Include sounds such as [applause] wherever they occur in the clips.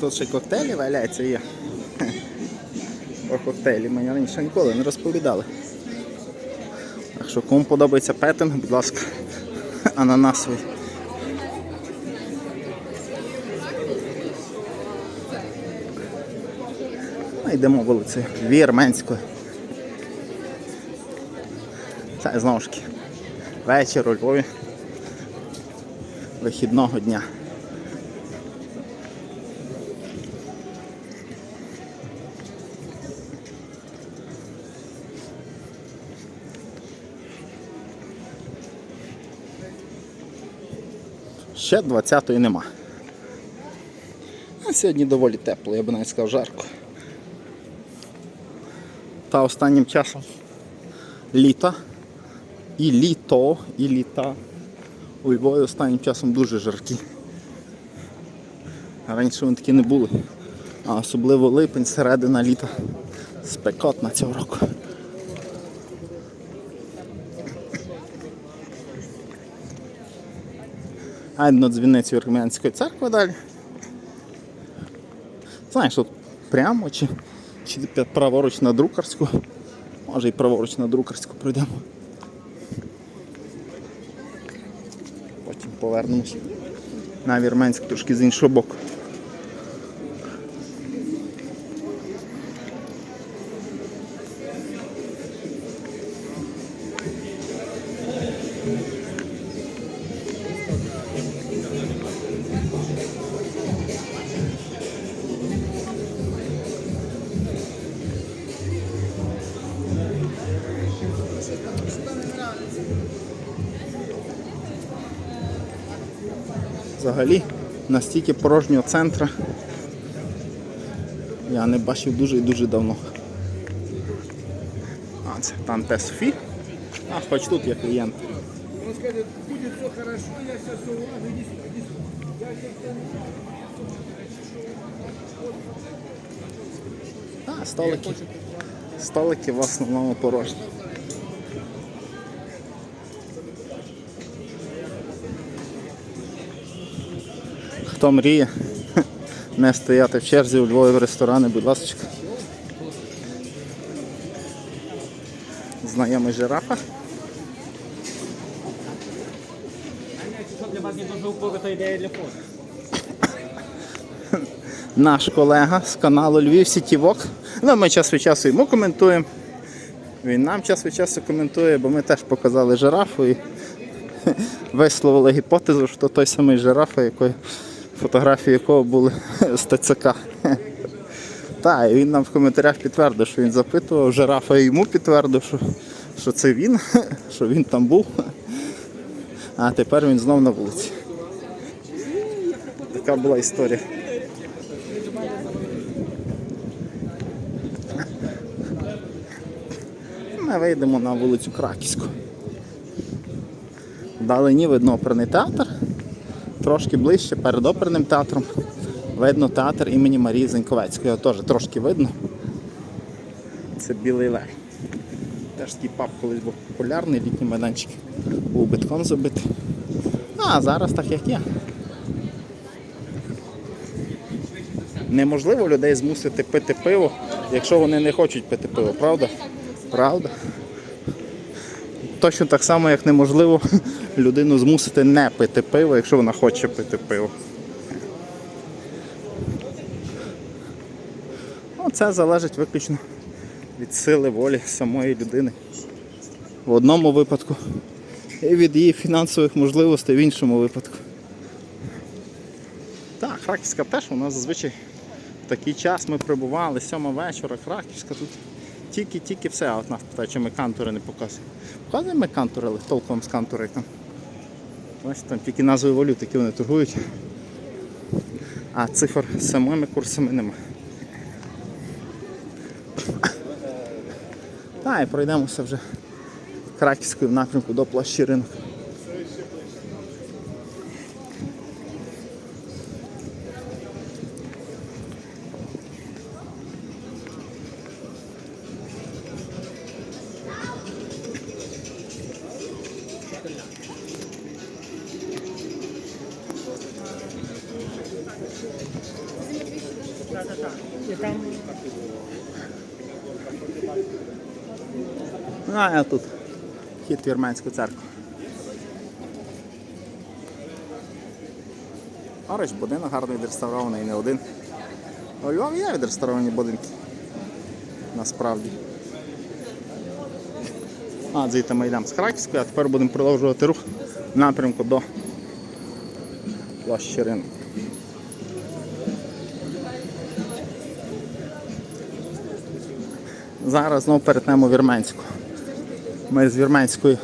Тут ще коктейлі валяються є. Про коктейлі мені раніше ніколи не розповідали. Так що кому подобається петинг, будь ласка, ананасовий. Ну, йдемо вулицею Вірменською. Це знову ж таки вечір у Львові вихідного дня. Ще 20-ї нема. А сьогодні доволі тепло, я би навіть сказав жарко. Та останнім часом літо і літо, і літа у Львові останнім часом дуже жаркі. Раніше вони такі не були. А особливо липень, середина літа. Спекотна цього року. А на дзвіницю Вірменської церкви далі. Знаєш, тут прямо чи, чи праворуч на друкарську. Може і праворуч на друкарську пройдемо. Потім повернемось на Вірменськ трошки з іншого боку. Взагалі настільки порожнього центру я не бачив дуже і дуже давно. А, це там те Софі. А, хоч тут є клієнт. Будет все хорошо, я иди сюда. Я сейчас А, столики. Столики в основному порожні. Хто мріє [laughs] не стояти в черзі у Львові в ресторани, будь ласка. Знайомий жирафа. [laughs] Наш колега з каналу Львів Сітівок. Ну, ми час від часу йому коментуємо. Він нам час від часу коментує, бо ми теж показали жирафу і [laughs] висловили гіпотезу, що той самий жирафа, якої, фотографії якого були [laughs] з ТЦК. Так, і він нам в коментарях підтвердив, що він запитував жирафа йому підтвердив, що, що це він, [laughs] що він там був. А тепер він знов на вулиці. Така була історія. Ми вийдемо на вулицю Краківську. Вдалині видно оперний театр. Трошки ближче перед оперним театром. Видно театр імені Марії Зеньковецької. Його теж трошки видно. Це білий лев. Теж такий паб колись був популярний, літній майданчик був битком забитий. А зараз так як є. Неможливо людей змусити пити пиво, якщо вони не хочуть пити пиво, правда? Правда? Точно так само, як неможливо людину змусити не пити пиво, якщо вона хоче пити пиво. Ну, це залежить виключно від сили волі самої людини. В одному випадку і від її фінансових можливостей в іншому випадку. Так, Краківська теж у нас зазвичай в такий час ми прибували, сьома вечора, Краківська тут тільки-тільки все, а от нас питають, чи ми кантури не показуємо. Показуємо ми кантури, але толком з кантури там. Ось там тільки назви валют, які вони торгують. А цифр з самими курсами нема. Та і пройдемося вже Краківською в напрямку до площі ринок. Ну, а я тут хід в Вірменську церкву. Орич, будинок гарний відреставрований, не один. У Львові є відреставровані будинки. Насправді. А, звідти ми йдемо з Краківської, а тепер будемо продовжувати рух в напрямку до площі ринку. Зараз знову перетнемо Вірменську. Ми з Вірменської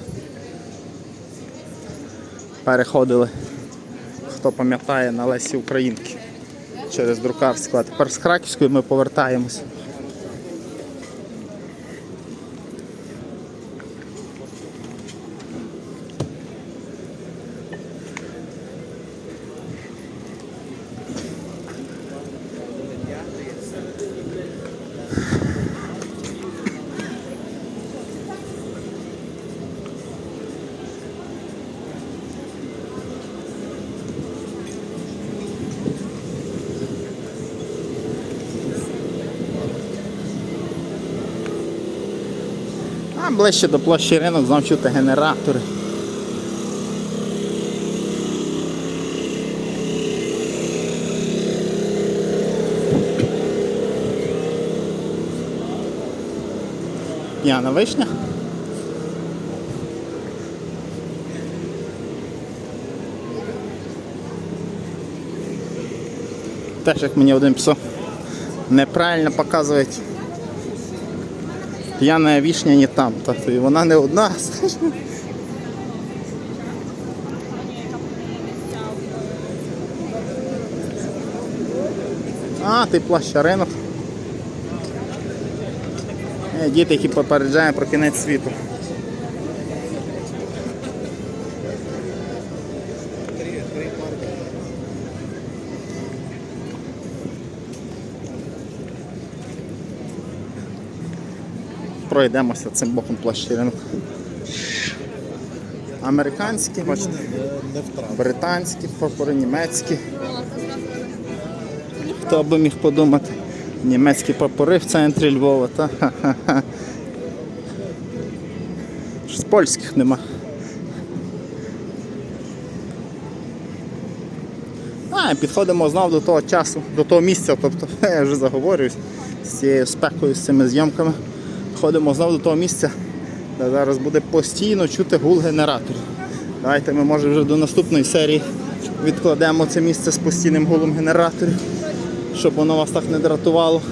переходили, хто пам'ятає, на Лесі Українки через Друкарську, а тепер з Краківської ми повертаємось. А ближче до площі ринок знов чути генератори. П'яна вишня. Теж як мені один псо неправильно показують. П'яна вішня не там, і вона не одна. А, ти плаща ринок. Е, Діти, які попереджають про кінець світу. Пройдемося цим боком площі. Американські, бачите, британські, прапори німецькі. Хто би міг подумати? Німецькі прапори в центрі Львова, та ха-ха-ха. З польських нема. А, підходимо знову до того часу, до того місця, тобто [laughs] я вже заговорююсь з цією спекою, з цими зйомками. Ходимо знову до того місця, де зараз буде постійно чути гул генераторів. Давайте ми може вже до наступної серії відкладемо це місце з постійним гулом генераторів, щоб воно вас так не дратувало.